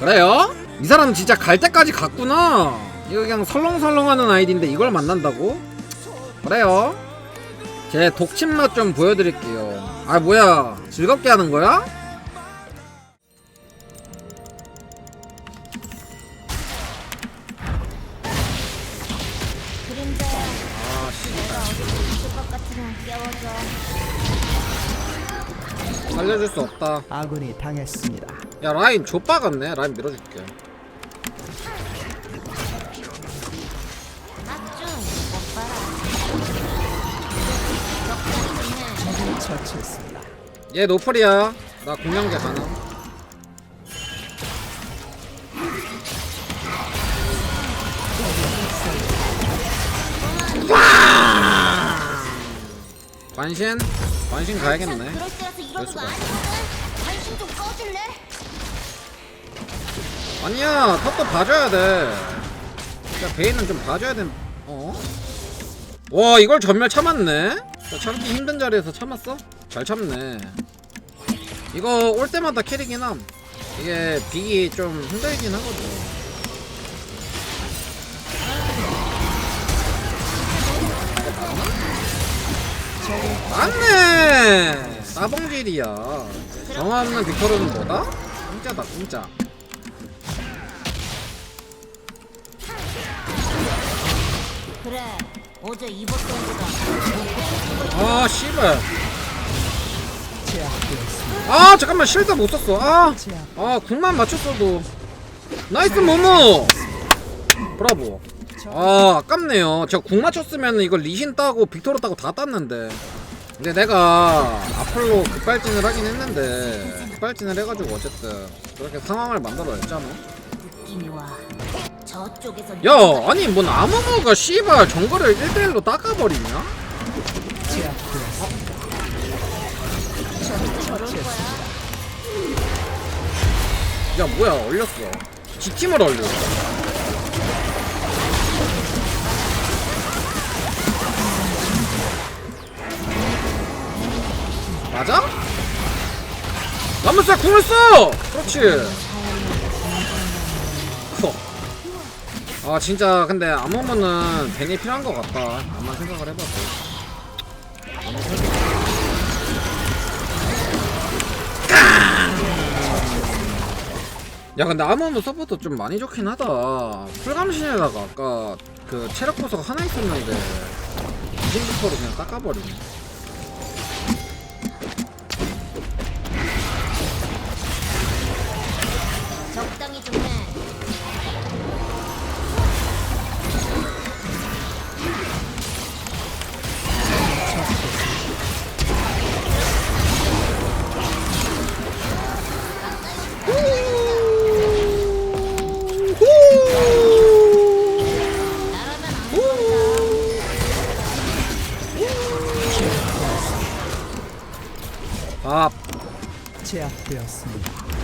그래요? 이 사람 진짜 갈 때까지 갔구나. 이거 그냥 설렁설렁하는 아이디인데 이걸 만난다고? 그래요? 제 독침 맛 좀 보여드릴게요. 아 뭐야? 즐겁게 하는 거야? 아 살려줄 수 없다. 아군이 당했습니다. 야 라인 좆바 같네. 라인 밀어줄게. 얘 노플이야. 나 공룡제 가능. 와! 관신? 관신 가야겠네. 그럴 때라서 이러는 거 관심 좀 꺼줄래? 아니야, 탑도 봐줘야 돼. 야, 베인은 좀 봐줘야 된. 어? 와, 이걸 전멸 참았네. 자, 참기 힘든 자리에서 참았어? 잘 참네. 이거 올 때마다 캐리긴 함. 이게 빅이 좀 힘들긴 하거든. 맞네! 따봉질이야. 정화 없는 빅토르는 뭐다? 공짜다, 공짜. 그래 어제 입었던 거다 아, 씨발. 아, 잠깐만, 실드 못 썼어. 아, 제압. 아, 궁만 맞췄어도. 나이스, 모모! 브라보. 아, 아깝네요. 제가 궁 맞췄으면 이걸 리신 따고 빅토르 따고 다 땄는데. 근데 내가 앞으로 급발진을 하긴 했는데, 급발진을 해가지고 어쨌든 그렇게 상황을 만들어냈잖아. 느낌이 와 야, 아니, 뭔 아무모가 씨발 정글을 1대1로 닦아버리냐? 야, 뭐야, 얼렸어. 지킴을 얼려. 맞아? 남무사 궁을 써! 그렇지. 아 진짜 근데 아무모는 벤이 필요한 것 같다. 아마 생각을 해봤어. 야 근데 아무모 서포터 좀 많이 좋긴 하다. 풀감신에다가 아까 그 체력 보석 하나 있었는데 이진부터로 그냥 닦아버리네. 밥. 제압되었습니다.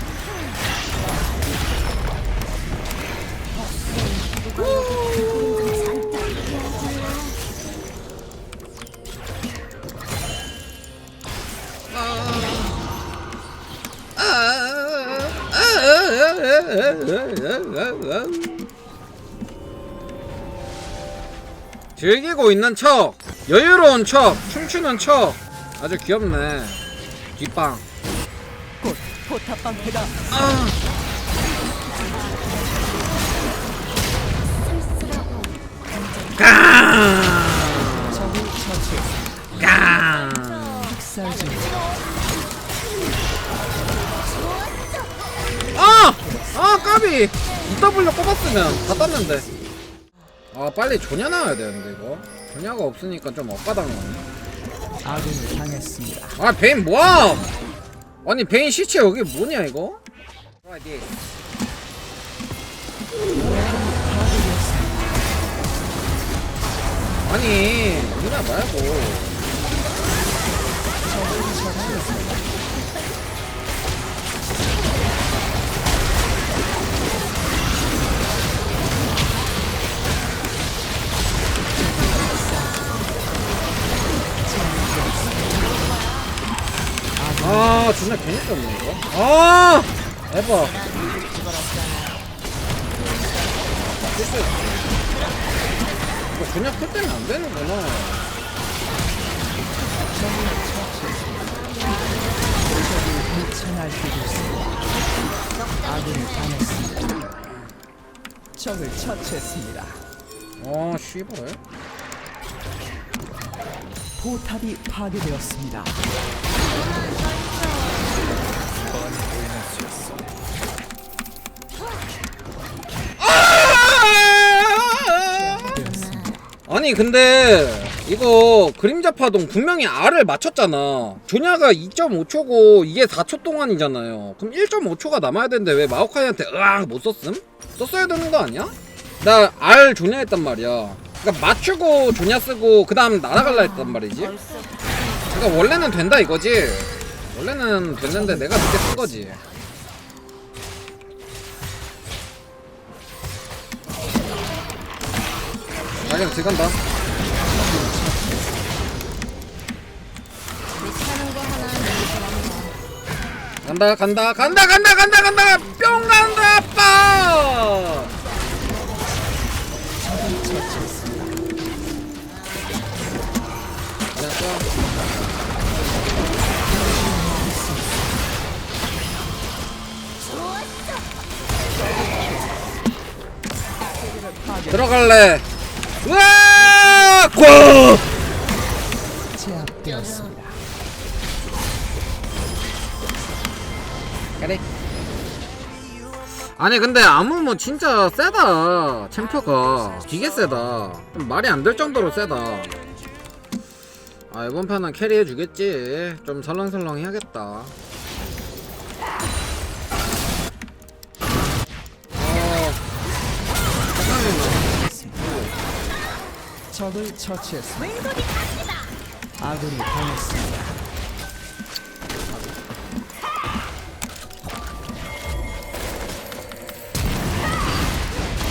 즐기고 있는 척 여유로운 척 춤추는 척. 아주 귀엽네. 뒷방. 곧 포탑 방패가 아, 아 까비 EW 꼽았으면 다 땄는데. 아 빨리 조냐 나와야 되는데 이거. 조냐가 없으니까 좀 엇가당하네. 아군이 당했습니다. 아 베인 뭐야 아니 베인 시체 여기 뭐냐 이거? 아니 누나 말고 아 존나 괜히 떴네 이거 아 대박 집어넣었잖아 실수했어. 이거 그냥 풀 때면 안 되는구나. 미쳐 날뛰고 있습니다. 아군이 당했습니다. 적을 처치했습니다. 어, 씨발. 포탑이 파괴되었습니다. 아니 근데 이거 그림자 파동 분명히 R을 맞췄잖아. 조냐가 2.5초고 이게 4초 동안이잖아요. 그럼 1.5초가 남아야 되는데 왜 마오카이한테 으악 못 썼음? 썼어야 되는 거 아니야? 나 R 조냐 했단 말이야. 그러니까 맞추고 조냐 쓰고 그 다음 날아갈라 했단 말이지. 그러니까 원래는 된다 이거지. 원래는 됐는데 내가 늦게 쓴 거지 하나 내주란다. 간다 간다 간다 간다 간다 간다. 뿅 간다 빠. 들어갈래 으아 고 제압되었습니다. 그래. 아니 근데 아무무 진짜 세다 챔프가. 되게 세다. 좀 말이 안 될 정도로 세다. 아 이번 판은 캐리 해 주겠지. 좀 설렁설렁 해야겠다 적을 처치했습니다. 아군이 당했습니다.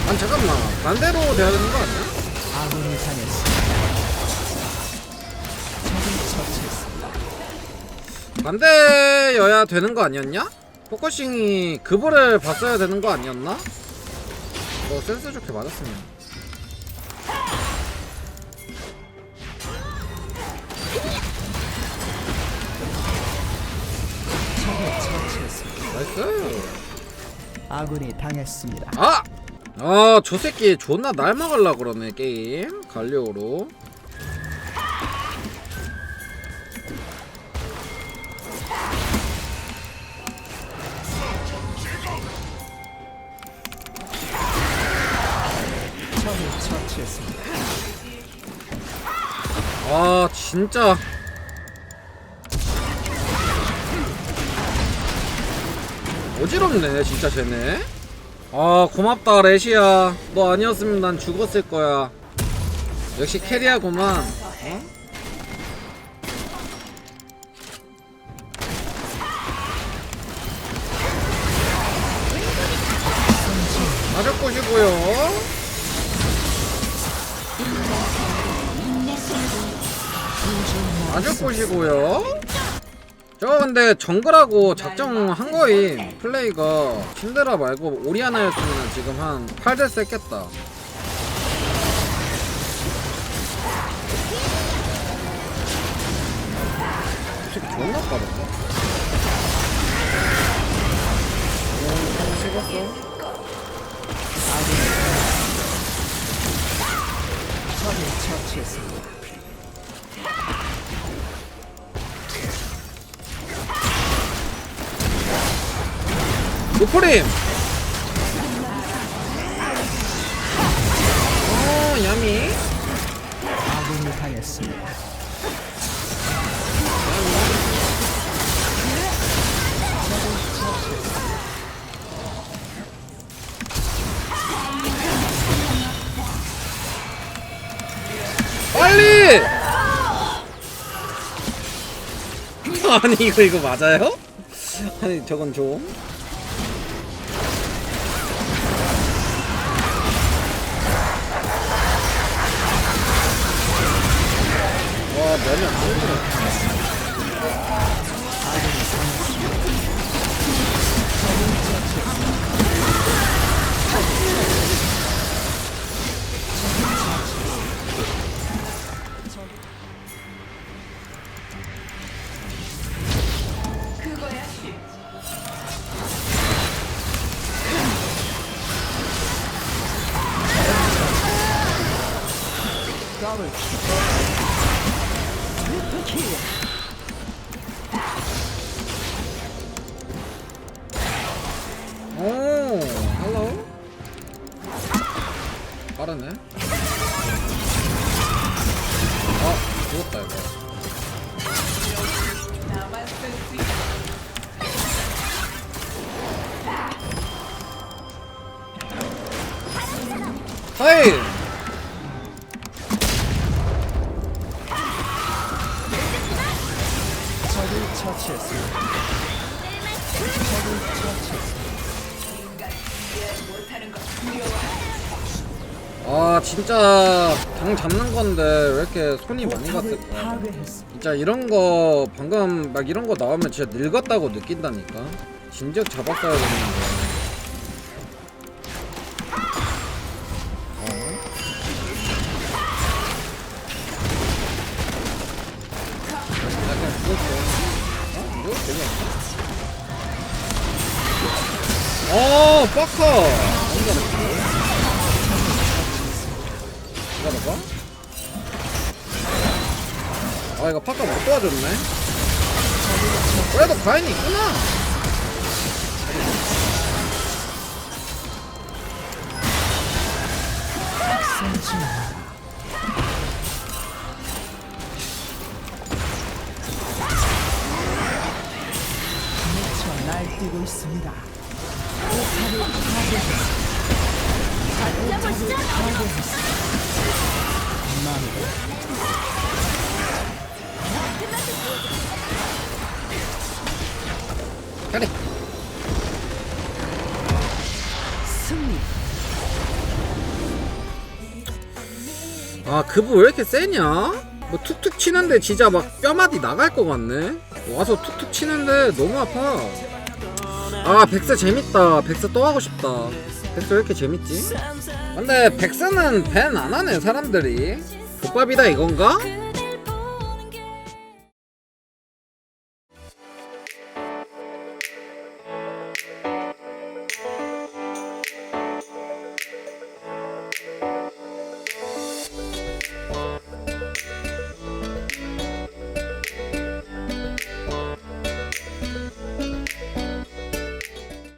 아니 잠깐만 반대로 돼야 되는 거 아니야? 아군이 당했습니다. 적을 처치했습니다. 반대여야 되는 거 아니었냐? 포커싱이 그거를 봤어야 되는 거 아니었나? 뭐 센스 좋게 맞았으면 나이스 아군이 당했습니다. 아! 아, 저 새끼 존나 날 막으려 그러네, 게임. 갈리오로. 처치했습니다. 아, 진짜. 어지럽네, 진짜 쟤네. 아, 고맙다, 레시야. 너 아니었으면 난 죽었을 거야. 역시 캐리하구만. 어? 아주 꼬시고요. 아주 꼬시고요. 저 근데 정글하고 작정한 거임. 플레이가. 신데라 말고 오리아나였으면 지금 한 8대스 했겠다. 이 새끼 존나 빠르네 오, 찍었어 적을 처치했습니다. 노프림 어 야미 아군이 당했습니다. 빨리 아니 이거 이거 맞아요? 아니 저건 좀 면이 안 되네. Dollar. 빠르네. 아, 죽었다 이거. 하이. 아 진짜 당 잡는 건데 왜 이렇게 손이 많이 갔을까? 진짜 이런 거 방금 막 이런 거 나오면 진짜 늙었다고 느낀다니까. 진작 잡았어야 되는데. 어? 어? 어, 파커! 기다려봐. 아, 이거 파커 못 도와줬네. 그래도 가인이 있구나. 센 그래. 승리. 아, 그부 왜 이렇게 세냐? 뭐 툭툭 치는데 진짜 막 뼈마디 나갈 것 같네. 와서 툭툭 치는데 너무 아파. 아, 백스 재밌다. 백스 또 하고 싶다. 백스 왜 이렇게 재밌지? 근데 백스는 밴 안 하네, 사람들이. 족밥이다 이건가?